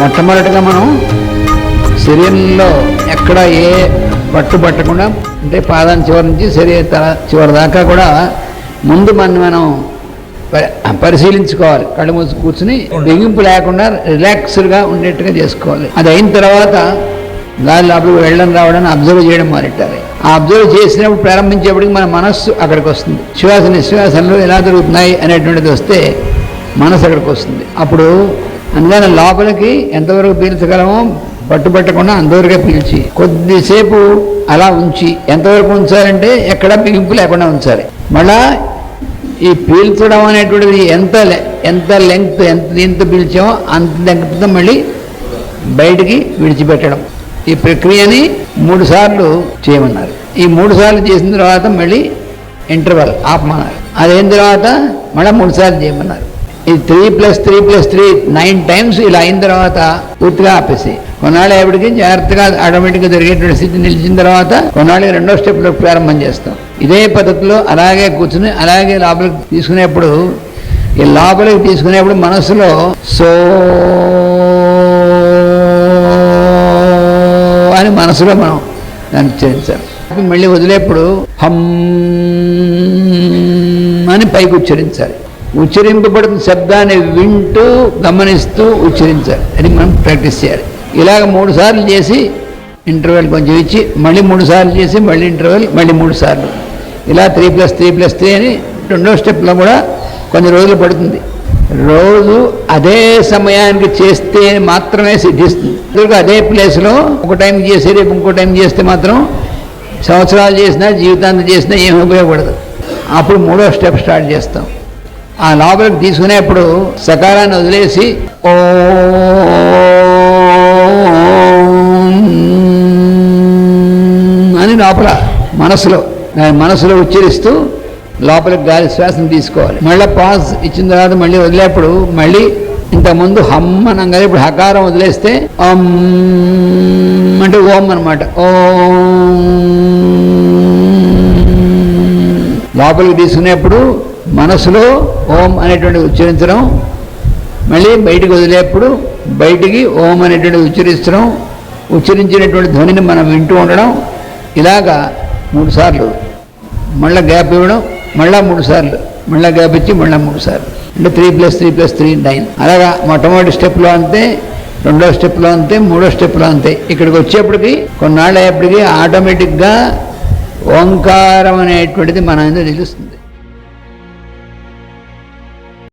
మొట్టమొదటిగా మనం శరీరంలో ఎక్కడ ఏ పట్టు పట్టకుండా అంటే పాదం చివరి నుంచి శరీర తల చివరి దాకా కూడా ముందు మనం మనం పరిశీలించుకోవాలి. కళ్ళు మూసి కూర్చుని బిగింపు లేకుండా రిలాక్స్డ్గా ఉండేట్టుగా చేసుకోవాలి. అది అయిన తర్వాత గాలి లోపలికి వెళ్ళడం రావడం అబ్జర్వ్ చేయడం మొదలెట్టాలి. ఆ అబ్జర్వ్ చేసినప్పుడు ప్రారంభించేప్పటికి మన మనస్సు అక్కడికి వస్తుంది. శ్వాస నిశ్వాసనలు ఎలా జరుగుతున్నాయి అనేటువంటిది వస్తే మనసు అక్కడికి వస్తుంది. అప్పుడు అందుకని లోపలికి ఎంతవరకు పీల్చగలమో పట్టుబట్టకుండా అంతవరకే పీల్చి. కొద్దిసేపు అలా ఉంచి ఎంతవరకు ఉంచాలంటే ఎక్కడ బిగింపు లేకుండా ఉంచాలి. మళ్ళా ఈ పీల్చడం అనేటువంటిది ఎంత ఎంత లెంగ్త్ ఎంత ఎంత పీల్చామో అంత లెంగ్త్తో మళ్ళీ బయటికి విడిచిపెట్టడం. ఈ ప్రక్రియని మూడు సార్లు చేయమన్నారు. ఈ మూడు సార్లు చేసిన తర్వాత మళ్ళీ ఇంటర్వల్ ఆపమన్నారు. అదైన తర్వాత మళ్ళీ మూడు సార్లు చేయమన్నారు. ఇది three plus three plus three nine times ఇలా అయిన తర్వాత పూర్తిగా ఆపేసి కొన్నాళ్ళు ఎప్పటికీ జాగ్రత్తగా ఆటోమేటిక్గా జరిగేటువంటి స్థితి నిలిచిన తర్వాత కొన్నాళ్ళకి రెండో స్టెప్లో ప్రారంభం చేస్తాం. ఇదే పద్ధతిలో అలాగే కూర్చుని అలాగే లోపలికి తీసుకునేప్పుడు ఈ లోపలికి తీసుకునేప్పుడు మనసులో సో అని మనసులో మనం దాన్ని చేయించాలి. మళ్ళీ వదిలేప్పుడు హమ్ అని పైకి ఉచ్చరించాలి. ఉచ్చరింపబడిన శబ్దాన్ని వింటూ గమనిస్తూ ఉచ్చరించాలి. అది మనం ప్రాక్టీస్ చేయాలి. ఇలాగ మూడు సార్లు చేసి ఇంటర్వెల్ కొంచెం ఇచ్చి మళ్ళీ మూడు సార్లు చేసి మళ్ళీ ఇంటర్వెల్ మళ్ళీ మూడు సార్లు. ఇలా three plus three plus three అని రెండో స్టెప్లో కూడా కొన్ని రోజులు పడుతుంది. రోజు అదే సమయానికి చేస్తే మాత్రమే సిద్ధిస్తుంది. అదే ప్లేస్లో ఒక టైం చేసి రేపు ఇంకో టైం చేస్తే మాత్రం సంవత్సరాలు చేసినా జీవితాంతం చేసినా ఏమి ఉపయోగపడదు. అప్పుడు మూడో స్టెప్ స్టార్ట్ చేస్తాం. ఆ లోపలికి తీసుకునేప్పుడు సకారాన్ని వదిలేసి ఓ అని లోపల మనసులో మనసులో ఉచ్చరిస్తూ లోపలికి గాలి శ్వాసను తీసుకోవాలి. మళ్ళీ పాజ్ ఇచ్చిన తర్వాత మళ్ళీ వదిలేప్పుడు మళ్ళీ ఇంతకుముందు హమ్మనంగా ఇప్పుడు హకారం వదిలేస్తే ఓం అంటే ఓం అనమాట ఓం లోపలికి తీసుకునేప్పుడు మనసులో ఓం అనేటువంటి ఉచ్చరించడం మళ్ళీ బయటికి వదిలేప్పుడు బయటికి ఓం అనేటువంటి ఉచ్చరించడం ఉచ్చరించినటువంటి ధ్వనిని మనం వింటూ ఉండడం ఇలాగా మూడు సార్లు. మళ్ళీ గ్యాప్ ఇవ్వడం మళ్ళా మూడు సార్లు. మళ్ళీ గ్యాప్ ఇచ్చి మళ్ళీ మూడు సార్లు. అంటే three plus three plus three nine. అలాగా మొట్టమొదటి స్టెప్లో అంతే రెండో స్టెప్లో అంతే మూడో స్టెప్లో అంతే. ఇక్కడికి వచ్చేప్పటికి కొన్నాళ్ళు అయ్యేప్పటికీ ఆటోమేటిక్గా ఓంకారం అనేటువంటిది మన మీద నిలుస్తుంది.